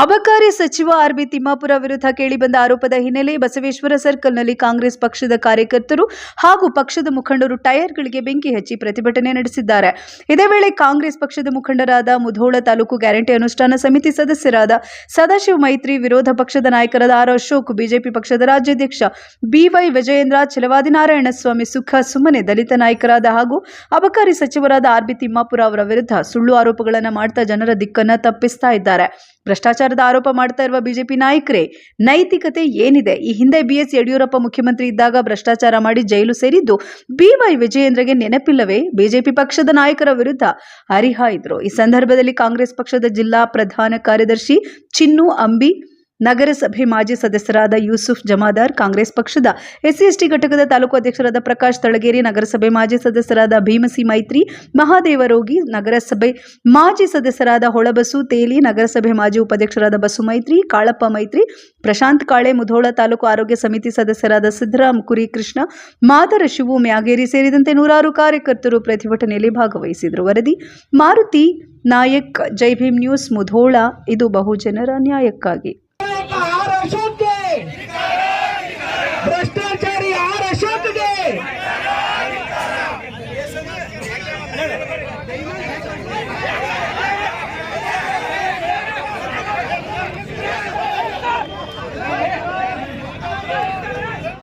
ಅಬಕಾರಿ ಸಚಿವ ಆರ್ಬಿ ತಿಮ್ಮಾಪುರ ವಿರುದ್ಧ ಕೇಳಿಬಂದ ಆರೋಪದ ಹಿನ್ನೆಲೆ ಬಸವೇಶ್ವರ ಸರ್ಕಲ್ನಲ್ಲಿ ಕಾಂಗ್ರೆಸ್ ಪಕ್ಷದ ಕಾರ್ಯಕರ್ತರು ಹಾಗೂ ಪಕ್ಷದ ಮುಖಂಡರು ಟೈರ್ಗಳಿಗೆ ಬೆಂಕಿ ಹಚ್ಚಿ ಪ್ರತಿಭಟನೆ ನಡೆಸಿದ್ದಾರೆ. ಇದೇ ವೇಳೆ ಕಾಂಗ್ರೆಸ್ ಪಕ್ಷದ ಮುಖಂಡರಾದ ಮುಧೋಳ ತಾಲೂಕು ಗ್ಯಾರಂಟಿ ಅನುಷ್ಠಾನ ಸಮಿತಿ ಸದಸ್ಯರಾದ ಸದಾಶಿವ ಮೈತ್ರಿ, ವಿರೋಧ ಪಕ್ಷದ ನಾಯಕರಾದ ಆರ್ ಅಶೋಕ್, ಬಿಜೆಪಿ ಪಕ್ಷದ ರಾಜ್ಯಾಧ್ಯಕ್ಷ ಬಿವೈ ವಿಜಯೇಂದ್ರ, ಛಲವಾದಿ ನಾರಾಯಣಸ್ವಾಮಿ ಸುಖ ಸುಮ್ಮನೆ ದಲಿತ ನಾಯಕರಾದ ಹಾಗೂ ಅಬಕಾರಿ ಸಚಿವರಾದ ಆರ್ಬಿ ತಿಮ್ಮಾಪುರ ಅವರ ವಿರುದ್ಧ ಸುಳ್ಳು ಆರೋಪಗಳನ್ನು ಮಾಡ್ತಾ ಜನರ ದಿಕ್ಕನ್ನು ತಪ್ಪಿಸ್ತಾ ಇದ್ದಾರೆ. ಭ್ರಷ್ಟಾಚಾರದ ಆರೋಪ ಮಾಡ್ತಾ ಇರುವ ಬಿಜೆಪಿ ನಾಯಕರೇ, ನೈತಿಕತೆ ಏನಿದೆ? ಈ ಹಿಂದೆ ಬಿ ಎಸ್ ಯಡಿಯೂರಪ್ಪ ಮುಖ್ಯಮಂತ್ರಿ ಇದ್ದಾಗ ಭ್ರಷ್ಟಾಚಾರ ಮಾಡಿ ಜೈಲು ಸೇರಿದ್ದು ಬಿವೈ ವಿಜಯೇಂದ್ರಗೆ ನೆನಪಿಲ್ಲವೇ? ಬಿಜೆಪಿ ಪಕ್ಷದ ನಾಯಕರ ವಿರುದ್ಧ ಹರಿಹಾಯ್ದರು. ಈ ಸಂದರ್ಭದಲ್ಲಿ ಕಾಂಗ್ರೆಸ್ ಪಕ್ಷದ ಜಿಲ್ಲಾ ಪ್ರಧಾನ ಕಾರ್ಯದರ್ಶಿ ಚಿನ್ನು ಅಂಬಿ ನಗರಸಭೆ ಮಾಜಿ ಸದಸ್ಯರಾದ ಯೂಸುಫ್ ಜಮಾದಾರ್, ಕಾಂಗ್ರೆಸ್ ಪಕ್ಷದ ಎಸ್ಸಿ ಎಸ್ಟಿ ಘಟಕದ ತಾಲೂಕು ಅಧ್ಯಕ್ಷರಾದ ಪ್ರಕಾಶ್ ತಳಗೇರಿ, ನಗರಸಭೆ ಮಾಜಿ ಸದಸ್ಯರಾದ ಭೀಮಸಿ ಮೈತ್ರಿ ಮಹಾದೇವರೋಗಿ ನಗರಸಭೆ ಮಾಜಿ ಸದಸ್ಯರಾದ ಹೊಳಬಸು ತೇಲಿ, ನಗರಸಭೆ ಮಾಜಿ ಉಪಾಧ್ಯಕ್ಷರಾದ ಬಸು ಮೈತ್ರಿ, ಕಾಳಪ್ಪ ಮೈತ್ರಿ, ಪ್ರಶಾಂತ್ ಕಾಳೆ, ಮುಧೋಳ ತಾಲೂಕು ಆರೋಗ್ಯ ಸಮಿತಿ ಸದಸ್ಯರಾದ ಸಿದ್ದರಾಮ್ ಕುರಿ ಕೃಷ್ಣ ಮಾದರ ಶಿವು ಮ್ಯಾಗೇರಿ ಸೇರಿದಂತೆ ನೂರಾರು ಕಾರ್ಯಕರ್ತರು ಪ್ರತಿಭಟನೆಯಲ್ಲಿ ಭಾಗವಹಿಸಿದರು. ವರದಿ, ಮಾರುತಿ ನಾಯಕ್, ಜೈ ಭೀಮ್ ನ್ಯೂಸ್, ಮುಧೋಳ, ಇದು ಬಹುಜನರ ನ್ಯಾಯಕ್ಕಾಗಿ. ¡Nicaragua!